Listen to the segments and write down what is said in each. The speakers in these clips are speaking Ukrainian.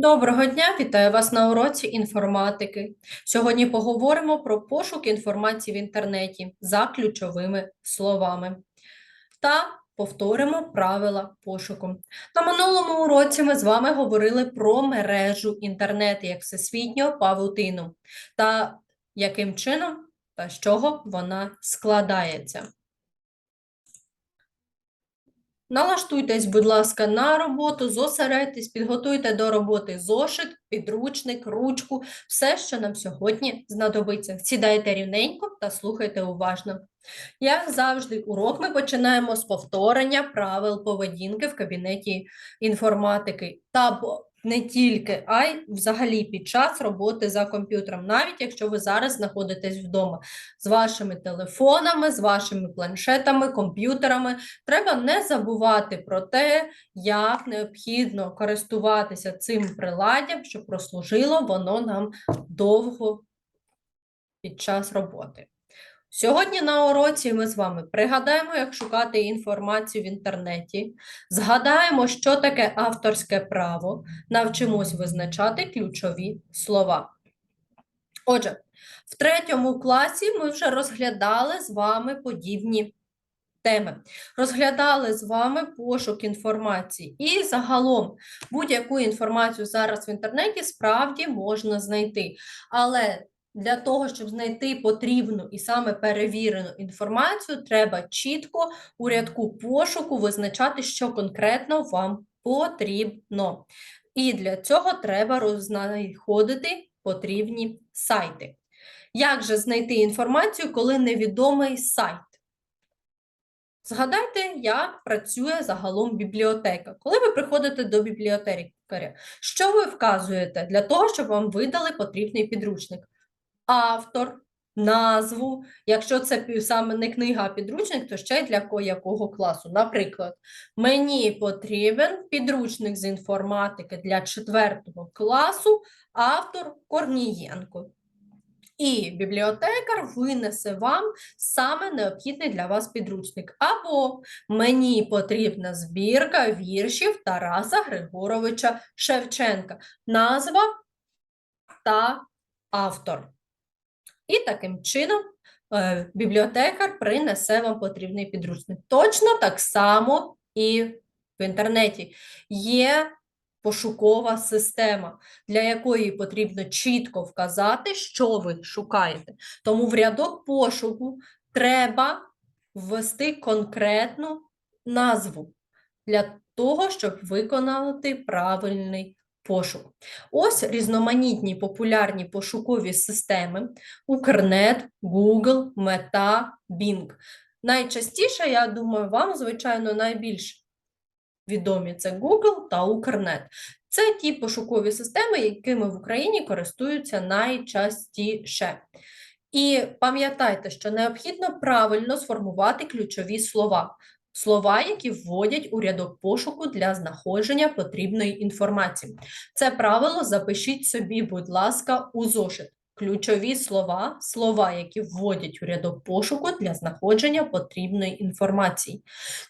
Доброго дня, вітаю вас на уроці інформатики. Сьогодні поговоримо про пошук інформації в інтернеті за ключовими словами та повторимо правила пошуку. На минулому уроці ми з вами говорили про мережу інтернет як всесвітню павутину та яким чином та з чого вона складається. Налаштуйтесь, будь ласка, на роботу, зосередьтесь, підготуйте до роботи зошит, підручник, ручку, все, що нам сьогодні знадобиться. Сідайте рівненько та слухайте уважно. Як завжди, урок ми починаємо з повторення правил поведінки в кабінеті інформатики та не тільки, а й взагалі під час роботи за комп'ютером, навіть якщо ви зараз знаходитесь вдома з вашими телефонами, з вашими планшетами, комп'ютерами. Треба не забувати про те, як необхідно користуватися цим приладдям, щоб прослужило воно нам довго під час роботи. Сьогодні на уроці ми з вами пригадаємо, як шукати інформацію в інтернеті, згадаємо, що таке авторське право, навчимось визначати ключові слова. Отже, в третьому класі ми вже розглядали з вами подібні теми. Розглядали з вами пошук інформації. І загалом будь-яку інформацію зараз в інтернеті справді можна знайти. Але для того, щоб знайти потрібну і саме перевірену інформацію, треба чітко у рядку пошуку визначати, що конкретно вам потрібно. І для цього треба рознаходити потрібні сайти. Як же знайти інформацію, коли невідомий сайт? Згадайте, як працює загалом бібліотека. Коли ви приходите до бібліотекаря, що ви вказуєте для того, щоб вам видали потрібний підручник? Автор, назву. Якщо це саме не книга, а підручник, то ще й для ко- якого класу. Наприклад, мені потрібен підручник з інформатики для 4 класу, автор Корнієнко. І бібліотекар винесе вам саме необхідний для вас підручник. Або мені потрібна збірка віршів Тараса Григоровича Шевченка. Назва та автор. І таким чином е, бібліотекар принесе вам потрібний підручник. Точно так само і в інтернеті є пошукова система, для якої потрібно чітко вказати, що ви шукаєте. Тому в рядок пошуку треба ввести конкретну назву для того, щоб виконати правильний пошук. Ось різноманітні популярні пошукові системи Укрнет, Google, Meta, Bing. Найчастіше, я думаю, вам, звичайно, найбільш відомі це Google та Укрнет. Це ті пошукові системи, якими в Україні користуються найчастіше. І пам'ятайте, що необхідно правильно сформувати ключові слова. Слова, які вводять у рядок пошуку для знаходження потрібної інформації. Це правило запишіть собі, будь ласка, у зошит. Ключові слова, слова, які вводять у рядок пошуку для знаходження потрібної інформації.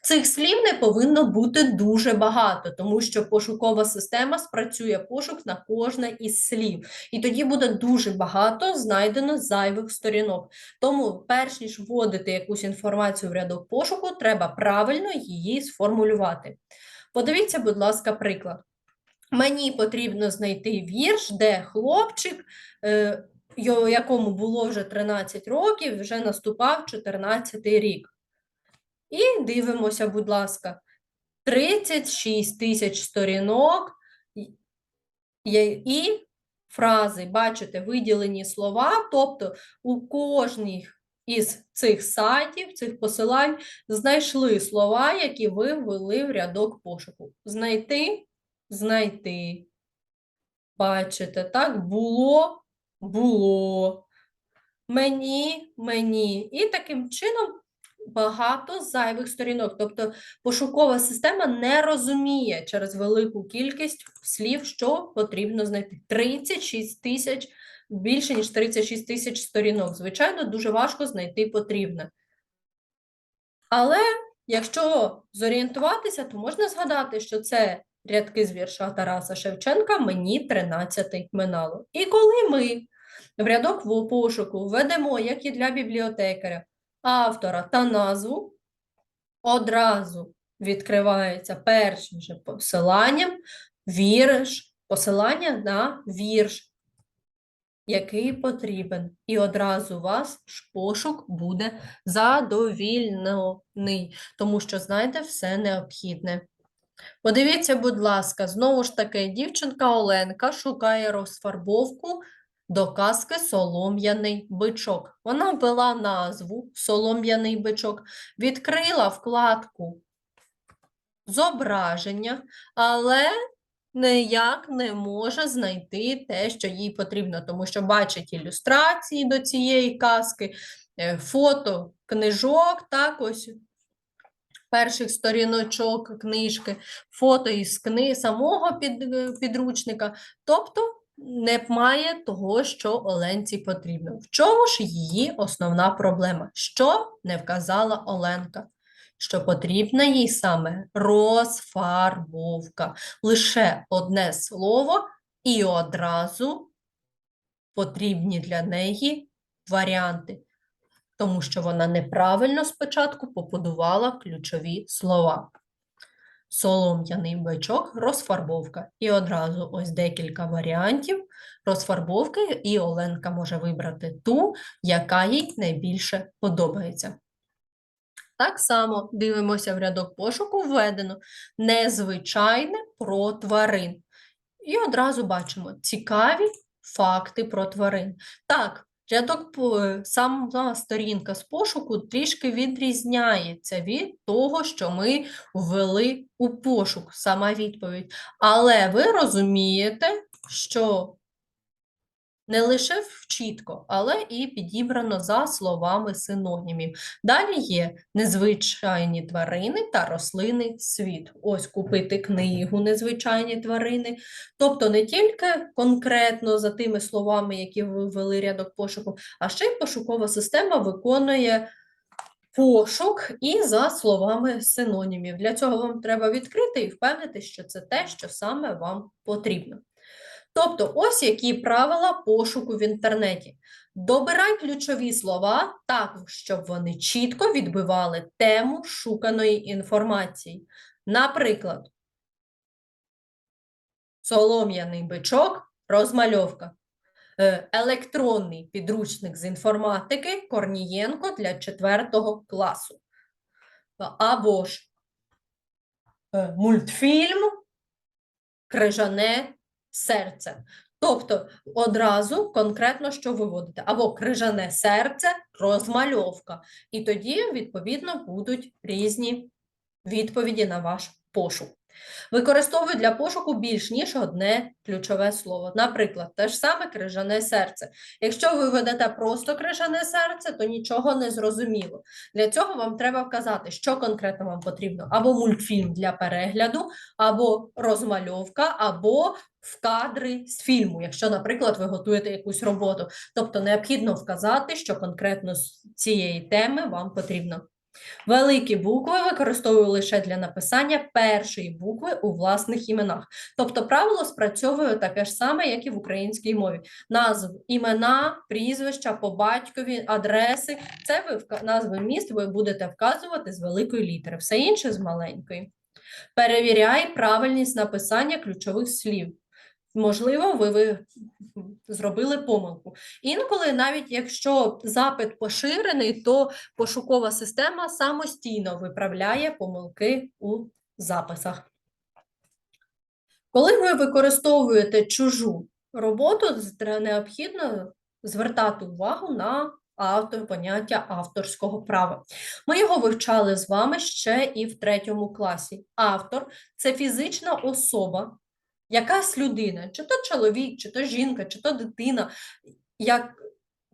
Цих слів не повинно бути дуже багато, тому що пошукова система спрацює пошук на кожне із слів, і тоді буде дуже багато знайдено зайвих сторінок. Тому, перш ніж вводити якусь інформацію в рядок пошуку, треба правильно її сформулювати. Подивіться, будь ласка, приклад. Мені потрібно знайти вірш, де хлопчик, е, якому було вже 13 років, вже наступав 14 рік. І дивимося, будь ласка, 36 тисяч сторінок і фрази, бачите, виділені слова, тобто у кожній із цих сайтів, цих посилань знайшли слова, які ви ввели в рядок пошуку. Знайти, знайти. Бачите, так, було, було. Мені, мені. І таким чином багато зайвих сторінок. Тобто пошукова система не розуміє через велику кількість слів, що потрібно знайти. 36 тисяч, більше ніж 36 тисяч сторінок. Звичайно, дуже важко знайти потрібне. Але якщо зорієнтуватися, то можна згадати, що це рядки з вірша Тараса Шевченка мені 13 минало. І коли ми в рядок в пошуку введемо, як і для бібліотекаря, автора та назву, одразу відкривається першим же посиланням вірш, посилання на вірш, який потрібен. І одразу у вас пошук буде задовільний, тому що знаєте все необхідне. Подивіться, будь ласка, знову ж таки, дівчинка Оленка шукає розфарбовку до казки Солом'яний бичок. Вона ввела назву Солом'яний бичок, відкрила вкладку зображення, але ніяк не може знайти те, що їй потрібно, тому що бачить ілюстрації до цієї казки, е, фото книжок, так ось перших сторіночок книжки, фото із кни самого під, е, підручника. Тобто не має того, що Оленці потрібно. В чому ж її основна проблема? Що не вказала Оленка? Що потрібна їй саме розфарбовка. Лише одне слово і одразу потрібні для неї варіанти, тому що вона неправильно спочатку побудувала ключові слова. Солом'яний бичок, розфарбовка. І одразу ось декілька варіантів розфарбовки, і Оленка може вибрати ту, яка їй найбільше подобається. Так само дивимося в рядок пошуку введено незвичайне про тварин. І одразу бачимо цікаві факти про тварин. Так, рядок сама сторінка з пошуку трішки відрізняється від того, що ми ввели у пошук, сама відповідь. Але ви розумієте, що не лише чітко, але і підібрано за словами синонімів. Далі є незвичайні тварини та рослини світ. Ось купити книгу незвичайні тварини. Тобто не тільки конкретно за тими словами, які ви ввели рядок пошуку, а ще й пошукова система виконує пошук і за словами синонімів. Для цього вам треба відкрити і впевнити, що це те, що саме вам потрібно. Тобто, ось які правила пошуку в інтернеті. Добирай ключові слова так, щоб вони чітко відбивали тему шуканої інформації. Наприклад, солом'яний бичок, розмальовка. Е, Електронний підручник з інформатики Корнієнко для 4 класу. Або ж е, мультфільм Крижане серце. Тобто одразу конкретно що виводите, або крижане серце, розмальовка. І тоді, відповідно, будуть різні відповіді на ваш пошук. Використовую для пошуку більш ніж одне ключове слово. Наприклад, те ж саме крижане серце. Якщо ви введете просто крижане серце, то нічого не зрозуміло. Для цього вам треба вказати, що конкретно вам потрібно: або мультфільм для перегляду, або розмальовка, або в кадри з фільму, якщо, наприклад, ви готуєте якусь роботу. Тобто необхідно вказати, що конкретно з цієї теми вам потрібно. Великі букви використовую лише для написання першої букви у власних іменах. Тобто правило спрацьовує таке ж саме, як і в українській мові. Назв імена, прізвища по батькові, адреси це ви назви міст ви будете вказувати з великої літери, все інше з маленької. Перевіряй правильність написання ключових слів. Можливо, ви, ви зробили помилку. Інколи, навіть якщо запит поширений, то пошукова система самостійно виправляє помилки у записах. Коли ви використовуєте чужу роботу, необхідно звертати увагу на автор, поняття авторського права. Ми його вивчали з вами ще і в третьому класі. Автор це фізична особа, якась людина, чи то чоловік, чи то жінка, чи то дитина, як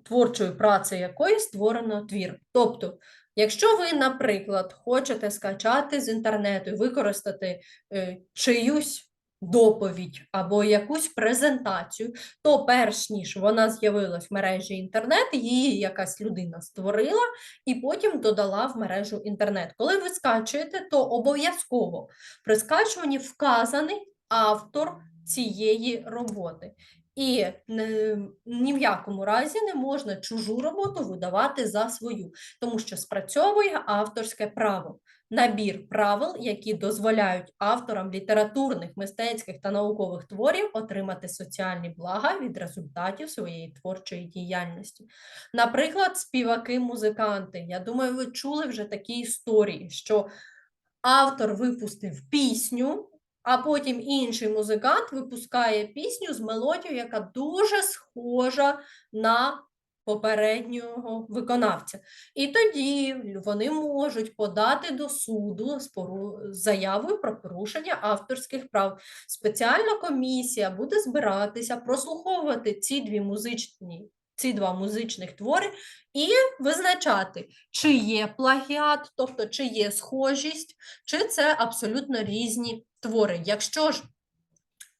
творчою працею якої створено твір. Тобто, якщо ви, наприклад, хочете скачати з інтернету і використати е, чиюсь доповідь або якусь презентацію, то перш ніж вона з'явилась в мережі інтернет, її якась людина створила і потім додала в мережу інтернет. Коли ви скачуєте, то обов'язково при скачуванні вказаний автор цієї роботи. І ні в якому разі не можна чужу роботу видавати за свою, тому що спрацьовує авторське право. Набір правил, які дозволяють авторам літературних, мистецьких та наукових творів отримати соціальні блага від результатів своєї творчої діяльності. Наприклад, співаки-музиканти. Я думаю, ви чули вже такі історії, що автор випустив пісню, а потім інший музикант випускає пісню з мелодією, яка дуже схожа на попереднього виконавця. І тоді вони можуть подати до суду з заявою про порушення авторських прав. Спеціальна комісія буде збиратися, прослуховувати ці дві музичні. Ці два музичних твори і визначати, чи є плагіат, тобто чи є схожість, чи це абсолютно різні твори. Якщо ж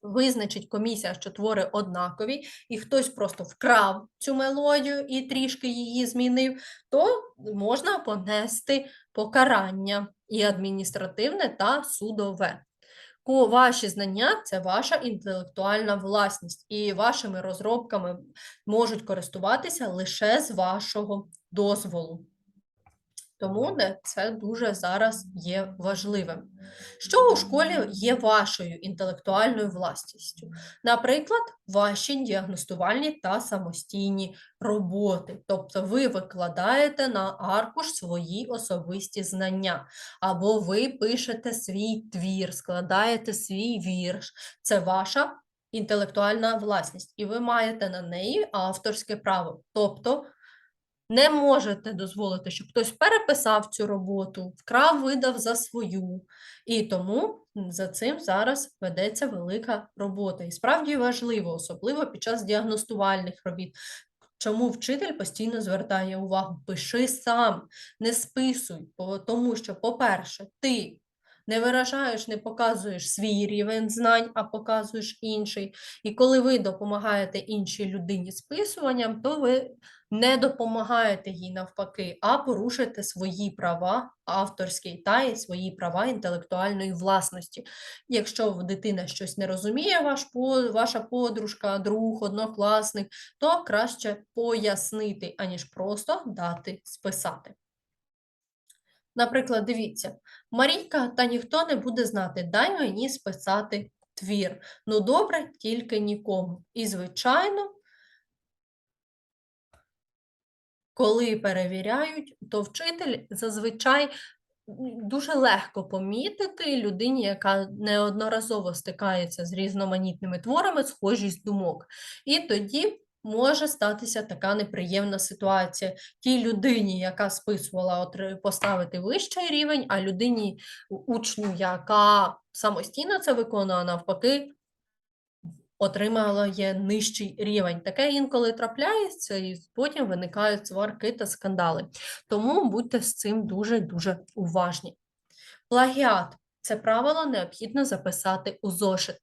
визначить комісія, що твори однакові, і хтось просто вкрав цю мелодію і трішки її змінив, то можна понести покарання і адміністративне та судове. Ваші знання це ваша інтелектуальна власність, і вашими розробками можуть користуватися лише з вашого дозволу. Тому це дуже зараз є важливим. Що у школі є вашою інтелектуальною власністю? Наприклад, ваші діагностувальні та самостійні роботи. Тобто ви викладаєте на аркуш свої особисті знання, або ви пишете свій твір, складаєте свій вірш. Це ваша інтелектуальна власність, і ви маєте на неї авторське право. Тобто не можете дозволити, щоб хтось переписав цю роботу, вкрав, видав за свою. І тому за цим зараз ведеться велика робота. І справді важливо, особливо під час діагностувальних робіт. Чому вчитель постійно звертає увагу? Пиши сам, не списуй, тому що, по-перше, ти не виражаєш, не показуєш свій рівень знань, а показуєш інший. І коли ви допомагаєте іншій людині списуванням, то ви не допомагаєте їй навпаки, а порушуєте свої права авторські та й свої права інтелектуальної власності. Якщо дитина щось не розуміє, ваш, ваша подружка, друг, однокласник, то краще пояснити, аніж просто дати списати. Наприклад, дивіться, Марійка та ніхто не буде знати, дай мені списати твір. Ну добре, тільки нікому. І, звичайно, коли перевіряють, то вчитель зазвичай дуже легко помітити людині, яка неодноразово стикається з різноманітними творами, схожість думок. І тоді може статися така неприємна ситуація. Тій людині, яка списувала, поставити вищий рівень, а людині, учню, яка самостійно це виконує, навпаки, отримала є нижчий рівень. Таке інколи трапляється, і потім виникають сварки та скандали. Тому будьте з цим дуже-дуже уважні. Плагіат. Це правило необхідно записати у зошит.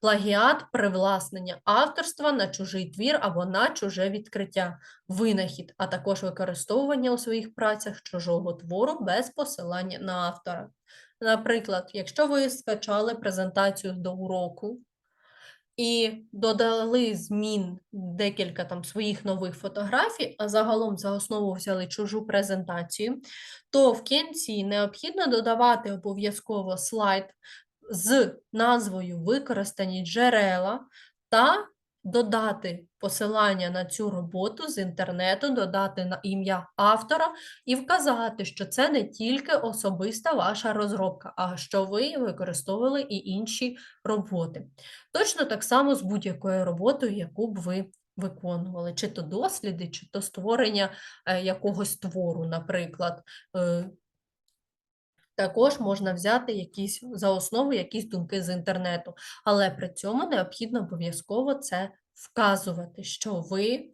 Плагіат – привласнення авторства на чужий твір або на чуже відкриття, винахід, а також використовування у своїх працях чужого твору без посилання на автора. Наприклад, якщо ви скачали презентацію до уроку, і додали змін декілька там своїх нових фотографій, а загалом за основу взяли чужу презентацію, то в кінці необхідно додавати обов'язково слайд з назвою використані джерела та додати посилання на цю роботу з інтернету, додати на ім'я автора і вказати, що це не тільки особиста ваша розробка, а що ви використовували і інші роботи. Точно так само з будь-якою роботою, яку б ви виконували, чи то досліди, чи то створення е, якогось твору, наприклад. Також можна взяти якісь за основу якісь думки з інтернету, але при цьому необхідно обов'язково це вказувати, що ви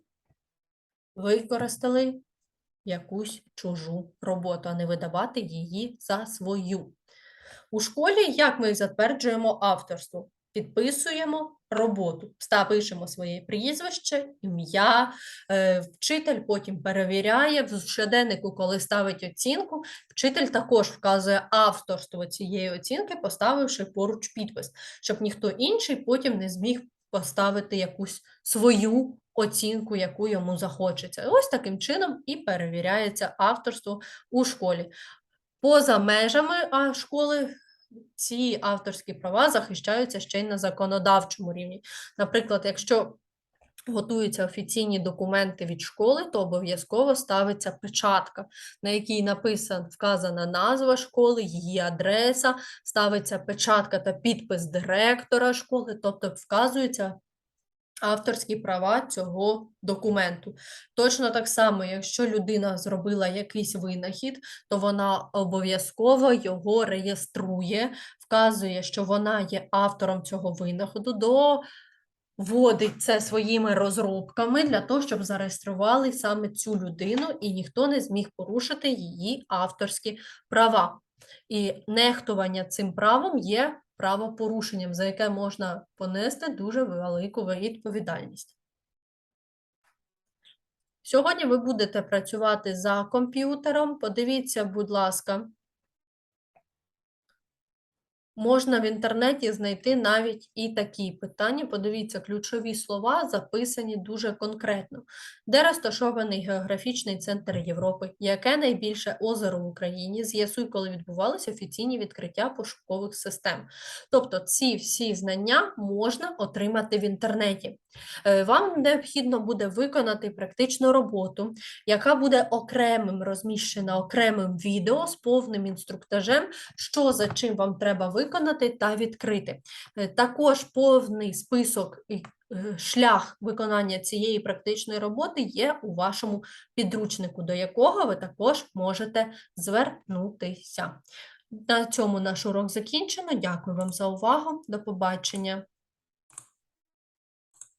використали якусь чужу роботу, а не видавати її за свою. У школі як ми затверджуємо авторство? Підписуємо роботу, пишемо своє прізвище, ім'я, е, вчитель потім перевіряє в щоденнику, коли ставить оцінку. Вчитель також вказує авторство цієї оцінки, поставивши поруч підпис, щоб ніхто інший потім не зміг поставити якусь свою оцінку, яку йому захочеться. Ось таким чином і перевіряється авторство у школі. Поза межами школи ці авторські права захищаються ще й на законодавчому рівні. Наприклад, якщо готуються офіційні документи від школи, то обов'язково ставиться печатка, на якій написана вказана назва школи, її адреса, ставиться печатка та підпис директора школи, тобто вказуються авторські права цього документу. Точно так само, якщо людина зробила якийсь винахід, то вона обов'язково його реєструє, вказує, що вона є автором цього винаходу, доводить це своїми розробками для того, щоб зареєстрували саме цю людину, і ніхто не зміг порушити її авторські права. І нехтування цим правом є правопорушенням, за яке можна понести дуже велику відповідальність. Сьогодні ви будете працювати за комп'ютером. Подивіться, будь ласка, можна в інтернеті знайти навіть і такі питання. Подивіться, ключові слова записані дуже конкретно. Де розташований географічний центр Європи? Яке найбільше озеро в Україні? З'ясуй, коли відбувалися офіційні відкриття пошукових систем. Тобто ці всі знання можна отримати в інтернеті. Е, Вам необхідно буде виконати практичну роботу, яка буде окремим розміщена окремим відео з повним інструктажем, що за чим вам треба виконати та відкрити. Е, Також повний список і е, шлях виконання цієї практичної роботи є у вашому підручнику, до якого ви також можете звернутися. На цьому наш урок закінчено. Дякую вам за увагу. До побачення.